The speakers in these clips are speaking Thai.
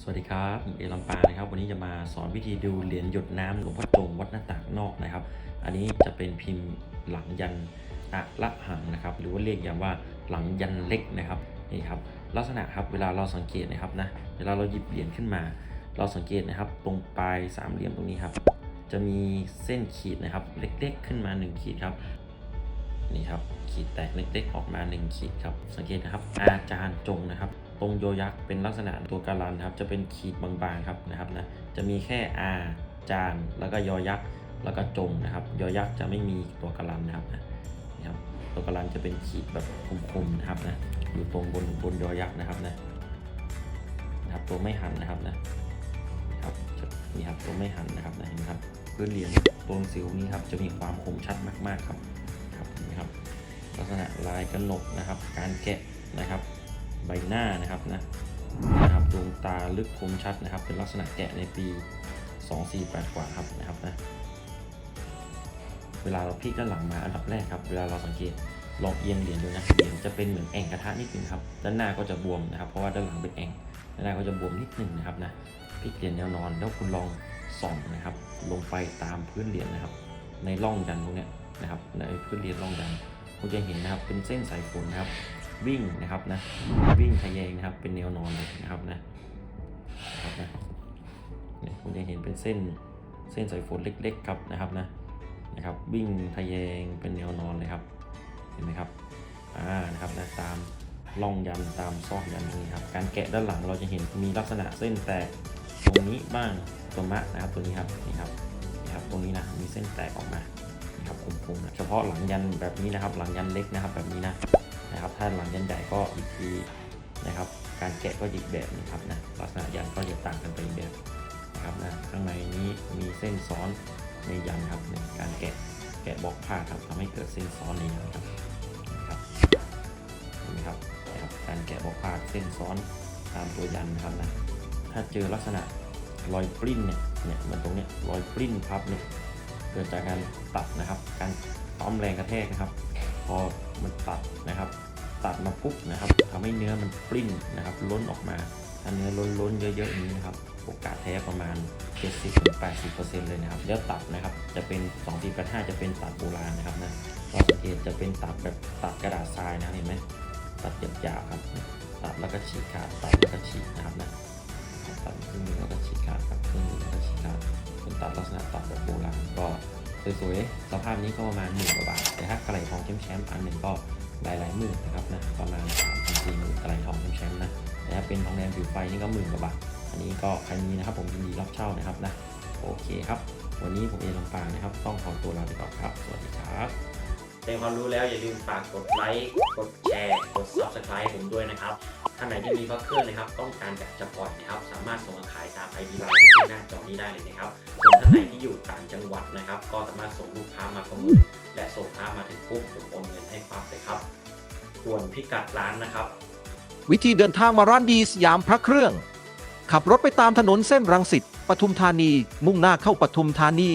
สวัสดีครับผมเอลำปางนะครับ วันนี้จะมาสอนวิธีดูเหรียญหยดน้ำหลวงพ่อโจงวัดหน้าต่างนอกนะครับ อันนี้จะเป็นพิมพ์หลังยันอะละหังนะครับ หรือว่าเรียกอย่างว่าหลังยันเล็กนะครับนี่ครับลักษณะครับเวลาเราสังเกตนะครับนะเวลาเราหยิบเหรียญขึ้นมา เราสังเกตนะครับตรงปลายสามเหลี่ยมตรงนี้ครับ จะมีเส้นขีดนะครับเล็กๆ ขึ้นมา 1 ขีดครับนี่ครับขีดแตกเล็กๆออกมา 1 ขีดครับสังเกตนะครับอาจารย์จงนะครับ ตรงโยยักษ์เป็นลักษณะตัวการันครับจะเป็นขีดบางๆครับนะครับนะจะมีแค่อาจารย์แล้วก็ยอยักษ์แล้วก็จงนะครับ ยอยักษ์จะไม่มีตัวการันนะครับนะครับตัวการันจะเป็นขีดแบบคมๆนะครับนะอยู่ตรงบนบนยอยักษ์นะครับนะนะครับตัวไม่หันนะครับนะครับนี่ครับตัวไม่หันนะครับนะเห็นไหมครับพื้นเหรียญตัวหนังสือนี้ครับจะมีความคมชัดมากๆครับครับนไหมครับ ลักษณะลายกระหนกนะครับ การแกะนะครับ ใบหน้านะครับนะนะครับดวงตาลึกคมชัดนะครับ เป็นลักษณะแกะในปี 248 กว่าครับนะครับนะเวลาเราพลิกด้านหลังมาอันดับแรกครับ เวลาเราสังเกตลองเอียงเหรียญดูนะเหรียญจะเป็นเหมือนแอ่งกระทะนิดนึงครับด้านหน้าก็จะบวมนะครับ เพราะว่าด้านหลังเป็นแอ่งด้านหน้าก็จะบวมนิดนึงนะครับนะพลิกเหรียญแนวนอน แล้วคุณลองส่องนะครับ ลงไปตามพื้นเหรียญนะครับ ในร่องยันตรงเนี้ยนะครับในพื้นเหรียญร่องยันคุณจะเห็นนะครับเป็นเส้นสายฝนนะครับ วิ่งนะครับนะวิ่งทะแยงนะครับ เป็นแนวนอนเลยนะครับนะนะครับนะเนี่ยคุณจะเห็นเป็นเส้นเส้นสายฝนเล็ก ๆ ครับนะครับนะนะครับ วิ่งทะแยงเป็นแนวนอนเลยครับ เห็นไหมครับอ่านะครับนะตามร่องยันตามซอกยันนี้ครับการแกะด้านหลังเราจะเห็นมีลักษณะเส้นแตกตรงนี้บ้างตัวมะนะครับตัวนี้ครับนี่ครับนี่ครับตรงนี้นะมีเส้นแตกออกมานี่ครับคมๆนะเฉพาะหลังยันแบบนี้นะครับ หลังยันเล็กนะครับแบบนี้นะ นะครับ ถ้าหลังยันใหญ่ก็อีกทีนะครับ การแกะก็อีกแบบนึงครับนะลักษณะยันก็จะต่างกันไปอีกแบบนะครับนะข้างในนี้มีเส้นซ้อนในยันครับในการแกะแกะบล็อกผ้าครับทำให้เกิดเส้นซ้อนในยันครับนะครับเห็นไหมครับนะครับ การแกะบล็อกผ้าเส้นซ้อนตามตัวยันนะครับนะถ้าเจอลักษณะรอยปริ้นเนี่ยเนี่ยเหมือนตรงเนี้ยรอยปริ้นพับเนี่ยเกิดจากการตัดนะครับ การปั๊มแรงกระแทกนะครับ พอมันตัดนะครับ ตัดมาปุ๊บนะครับทำให้เนื้อมันปริ้นนะครับ ล้นออกมาถ้าเนื้อล้นล้นๆเยอะๆอย่างนี้นะครับโอกาสแท้ประมาณ 70-80%เลยนะครับแล้วตัดนะครับจะเป็น 2485 จะเป็นตัดโบราณนะครับนะเราสังเกตจะเป็นตัดแบบตัดกระดาษทรายนะเห็นไหมตัดหยาบๆครับ ตัดแล้วก็ฉีกขาดตัดแล้วก็ฉีกนะครับนะตัดครึ่งหนึงแล้วก็ฉีกขาดครับครึ่งหนึงแล้วก็ฉีกขาดเป็นตัดลักษณะตัดแบบโบราณก็สวยๆสภาพนี้ก็ประมาณหมื่นกว่าบาทแต่ถ้ากระไรทองแชมป์อันหนึ่งก็ หลายหลายหมื่นนะครับนะประมาณสามพันสี่หมื่นกระไรทองแชมป์นะแต่ถ้าเป็นทองแดงผิวไฟนี่ก็หมื่นกว่าบาทอันนี้ก็ใครมีนะครับผมยินดีรับเช่านะครับนะโอเคครับ วันนี้ผมเอลำปางนะครับ ต้องขอตัวลาไปก่อนครับ สวัสดีครับเต็มความรู้แล้วอย่าลืมฝากกดไลค์กดแชร์กด subscribe ผมด้วยนะครับ ท่านไหนที่มีพระเครื่องนะครับ ต้องการแบบจะปล่อยนะครับ สามารถส่งมาขายตามไอดีไลน์ที่ขึ้นหน้าจอนี้ได้เลยนะครับส่วนท่านไหนที่อยู่ต่างจังหวัดนะครับ ก็สามารถส่งลูกค้ามาประมูลและส่งค้ามาถึงปุ๊บผมโอนเงินให้ปั๊บเลยครับส่วนพิกัดร้านนะครับ วิธีเดินทางมาร้านดีสยามพระเครื่อง ขับรถไปตามถนนเส้นรังสิตปทุมธานี มุ่งหน้าเข้าปทุมธานี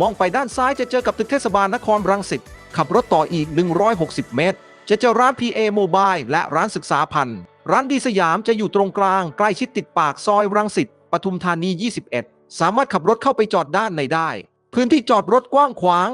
มองไปด้านซ้ายจะเจอกับตึกเทศบาลนครรังสิตขับรถต่ออีก 160 เมตร จะเจอร้าน PA Mobile และร้านศึกษาพันธ์ ร้านดีสยามจะอยู่ตรงกลาง ใกล้ชิดติดปากซอยรังสิตปทุมธานี 21 สามารถขับรถเข้าไปจอดด้านในได้ พื้นที่จอดรถกว้างขวาง